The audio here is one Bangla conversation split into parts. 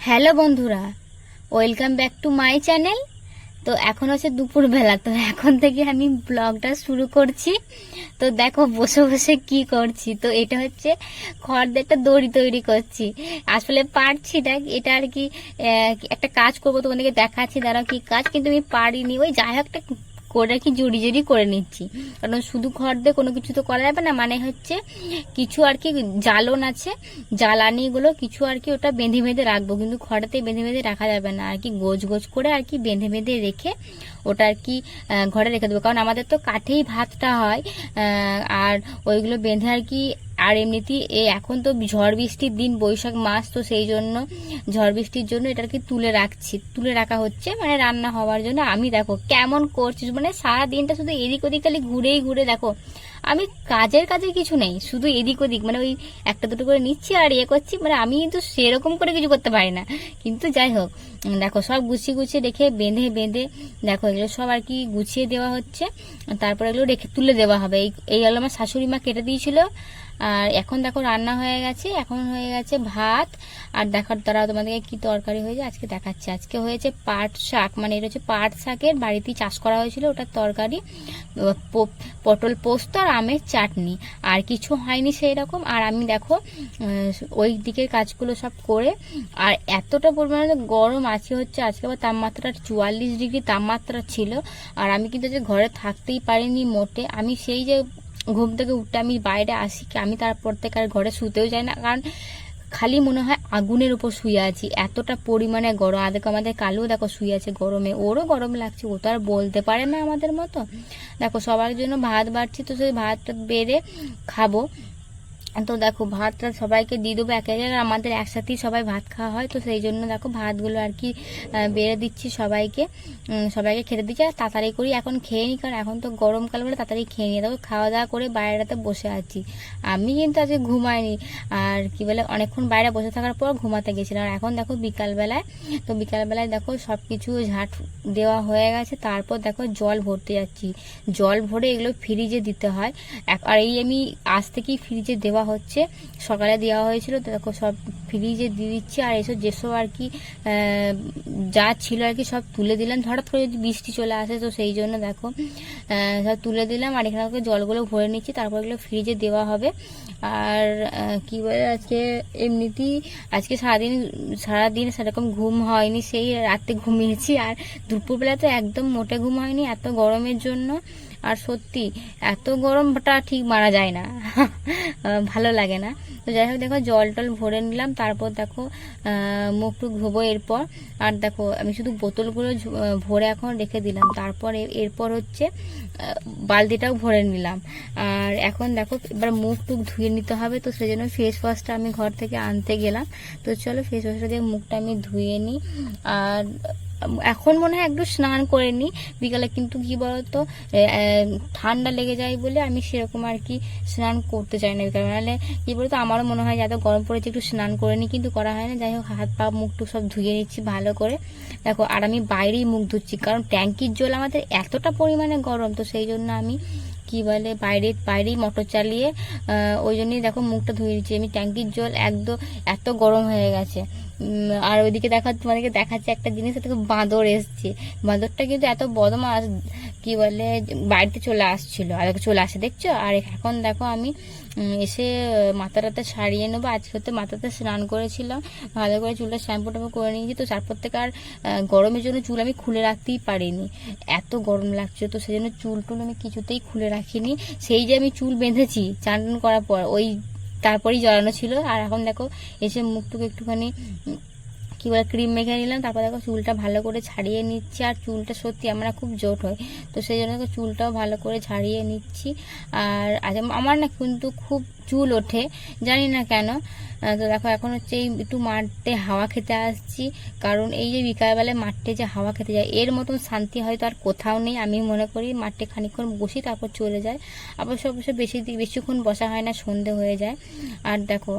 হ্যালো বন্ধুরা, welcome back to my channel. তো এখন হচ্ছে দুপুরবেলা, তো এখন থেকে আমি ব্লগটা শুরু করছি। তো দেখো, বসে বসে কি করছি? তো এটা হচ্ছে খড়দের একটা দড়ি তৈরি করছি। আসলে পারছি না, এটা আর কি একটা কাজ করব তোমাদেরকে দেখাচ্ছি, দাঁড়াও কি কাজ, কিন্তু আমি পারিনি। ওই যাই হোক একটা করে কি জুড়ি জুড়ি করে নিচ্ছি। কারণ শুধু খড় দিয়ে কোনো কিছু তো করা যাবে না মানে হচ্ছে কিছু আর কি জ্বালন আছে, জ্বালানিগুলো কিছু আর কি ওটা বেঁধে বেঁধে রাখব, কিন্তু খড়াতে বেঁধে বেঁধে রাখা যাবে না। আর কি গোজ গোজ করে আর কি বেঁধে বেঁধে রেখে ওটা আর কি ঘরে রেখে দেবো। কারণ আমাদের তো কাঠেই ভাতটা হয় আর ওইগুলো বেঁধে আর কি আর এমনিতেই এ এখন তো ঝড় বৃষ্টির দিন, বৈশাখ মাস, তো সেই জন্য ঝড় বৃষ্টির জন্য এটা আর কি তুলে রাখছি। তুলে রাখা হচ্ছে মানে রান্না হওয়ার জন্য। আমি দেখো কেমন করছিস মানে সারা দিনটা শুধু এদিক ওদিক খালি ঘুরেই ঘুরে দেখো। আমি কাজের কাজের কিছু নেই, শুধু এদিক ওদিক মানে ওই একটা দুটো করে নিচ্ছি আর ইয়ে করছি মানে আমি কিন্তু সেরকম করে কিছু করতে পারি না। কিন্তু যাই হোক দেখো সব গুছিয়ে গুছিয়ে রেখে বেঁধে বেঁধে দেখো এগুলো সব আর কি গুছিয়ে দেওয়া হচ্ছে। তারপরে এগুলো রেখে তুলে দেওয়া হবে। এই এই হলো আমার শাশুড়ি মা কেটে দিয়েছিল। আর এখন দেখো রান্না হয়ে গেছে, এখন হয়ে গেছে ভাত। আর দেখার দ্বারা তোমাদেরকে কি তরকারি হয়েছে আজকে দেখাচ্ছি। আজকে হয়েছে পাট শাক মানে এটা হচ্ছে পাট শাকের বাড়িতেই চাষ করা হয়েছিল ওটার তরকারি পটল পোস্ত আর আমের চাটনি। আর কিছু হয়নি সেই রকম আর আমি দেখো ওই দিকের কাজগুলো সব করে, আর এতটা পরিমাণে গরম আছে হচ্ছে, আজকে আবার তাপমাত্রা চুয়াল্লিশ ডিগ্রি তাপমাত্রা ছিল। আর আমি কিন্তু যে ঘরে থাকতেই পারিনি মোটে। আমি সেই যে ঘুম থেকে উঠে আমি বাইরে আসি কি, আমি তারপর থেকে আর ঘরে শুতেও যাই না। কারণ খালি মনে হয় আগুনের উপর শুয়ে আছি, এতটা পরিমাণে গরম। আদেক আমাদের কালো দেখো শুয়ে আছে গরমে, ওরও গরম লাগছে, ও তো আর বলতে পারে না আমাদের মতো। দেখো সবার জন্য ভাত বাড়ছি, তো সেই ভাতটা বেড়ে খাব। তো দেখো ভাতটা সবাইকে দিয়ে দেবো এক এক আমাদের একসাথেই সবাই ভাত খাওয়া হয়, তো সেই জন্য দেখো ভাতগুলো আর কি বেড়ে দিচ্ছি সবাইকে। সবাইকে খেতে দিচ্ছি, আর তাড়াতাড়ি করি, এখন খেয়ে নিই কারণ এখন তো গরমকাল বলে তাড়াতাড়ি খেয়ে নিই দেখো খাওয়া দাওয়া করে বাইরেটাতে বসে আছি। আমি কিন্তু আজকে ঘুমাইনি, আর কি বলে, অনেকক্ষণ বাইরে বসে থাকার পর ঘুমাতে গেছিলাম। আর এখন দেখো বিকালবেলায়, তো বিকালবেলায় দেখো সব কিছু ঝাঁট দেওয়া হয়ে গেছে, তারপর দেখো জল ভরতে যাচ্ছি। জল ভরে এগুলো ফ্রিজে দিতে হয়। আর এই আমি আজ থেকেই ফ্রিজে দেওয়া হচ্ছে, সকালে দেওয়া হয়েছিল, তো দেখো সব ফ্রিজে দিয়ে দিচ্ছি, আর এসব যেসব আর কি যা ছিল আর কি সব তুলে দিলাম। হঠাৎ করে যদি বৃষ্টি চলে আসে, তো সেই জন্য দেখো সব তুলে দিলাম, আর এখানে জলগুলো ভরে নিচ্ছি, তারপর এগুলো ফ্রিজে দেওয়া হবে। আর কি বলে আজকে, এমনিতেই আজকে সারাদিন সারাদিন সেরকম ঘুম হয়নি, সেই রাতে ঘুমিয়েছি, আর দুপুরবেলা তো একদম মোটে ঘুম হয়নি, এত গরমের জন্য। আর সত্যি, এত গরমটা ঠিক মারা যায় না। ভালো লাগে না। তো যাই হোক, দেখো জল টল ভরে নিলাম, তারপর দেখো মুখ টুক ধোবো এরপর। আর দেখো, আমি শুধু বোতলগুলো ভরে এখন রেখে দিলাম। তারপর এরপর হচ্ছে বালতিটাও ভরে নিলাম। আর এখন দেখো, এবার মুখ টুক ধুয়ে নিতে হবে, তো সেই জন্য ফেস ওয়াশটা আমি ঘর থেকে আনতে গেলাম। তো চলো ফেস ওয়াশটা দিয়ে মুখটা আমি ধুয়ে নিই। আর এখন মনে হয় একটু স্নান করে নিই। বিকালে কিন্তু কি বলতো ঠান্ডা লেগে যায় বলে আমি সেরকম আর কি স্নান করতে চাই না বিকালে। নাহলে কি বলতো, আমারও মনে হয় যে এত গরম পড়েছে, একটু স্নান করে নিই, কিন্তু করা হয় না। যাই হোক, হাত পা, মুখ টুক সব ধুয়ে নিচ্ছি ভালো করে। দেখো, আর আমি বাইরেই মুখ ধুচ্ছি, কারণ ট্যাঙ্কির জল আমাদের এতটা পরিমাণে গরম, তো সেই জন্য আমি কি বলে, বাইরে, বাইরেই মোটর চালিয়ে ওই জন্যই দেখো মুখটা ধুয়ে দিচ্ছি। আমি ট্যাঙ্কির জল একদম এত গরম হয়ে গেছে। আর ওইদিকে দেখা তোমাদেরকে দেখাচ্ছে একটা জিনিস থেকে বাঁদর এসছে। বাঁদরটা কিন্তু এত বদমাস কি বলে, বাড়িতে চলে আসছিল। আর চলে আসে, দেখছ? আর এখন দেখো আমি এসে মাথা টাথা সারিয়ে নেব। আজকে হতে মাথাতে স্নান করেছিলাম, ভালো করে চুলটা শ্যাম্পু ট্যাম্পু করে নিয়েছি। তো তারপর থেকে আর গরমের জন্য চুল আমি খুলে রাখতেই পারিনি। এত গরম লাগছে তো সেই জন্য চুল টুল আমি কিছুতেই খুলে রাখিনি। সেই যে আমি চুল বেঁধেছি চান করার পর, ওই তারপরেই জড়ানো ছিল। আর এখন দেখো, এসে মুখটুকু একটুখানি কী বলে ক্রিম মেখে নিলাম। তারপর দেখো, চুলটা ভালো করে ছাড়িয়ে নিচ্ছি। আর চুলটা সত্যি আমরা খুব জোট হয়। তো সেই জন্য চুলটাও ভালো করে ছাড়িয়ে নিচ্ছি। আর আমার না কিন্তু খুব চুল ওঠে, জানি না কেন। তো দেখো, এখন হচ্ছে এই একটু মাঠে হাওয়া খেতে আসছি। কারণ এই যে বিকালবেলায় মাঠে যে হাওয়া খেতে যায়, এর মতন শান্তি হয়তো আর কোথাও নেই। আমি মনে করি মাঠে খানিকক্ষণ বসি, তারপর চলে যায় অবশ্য অবশ্য বেশি বেশিক্ষণ বসা হয় না, সন্ধে হয়ে যায়। আর দেখো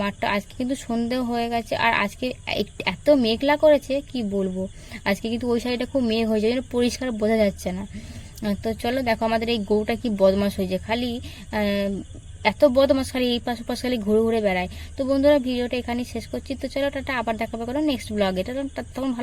মাঠটা আজকে কিন্তু সন্ধে হয়ে গেছে। আর আজকে এত মেঘলা করেছে, কি বলব? আজকে কিন্তু ওই সাইডে খুব মেঘ হয়ে যায় পরিষ্কার বোঝা যাচ্ছে না। তো চলো, দেখো আমাদের এই গরুটা কি বদমাস হয়েছে। খালি এত বদমাস খালি এই পাশে পাশে খালি ঘুরে ঘুরে বেড়ায়। তো বন্ধুরা, ভিডিওটা এখানে শেষ করছি। তো চলো টাটা, আবার দেখাবে করো নেক্সট ব্লগে তখন ভালো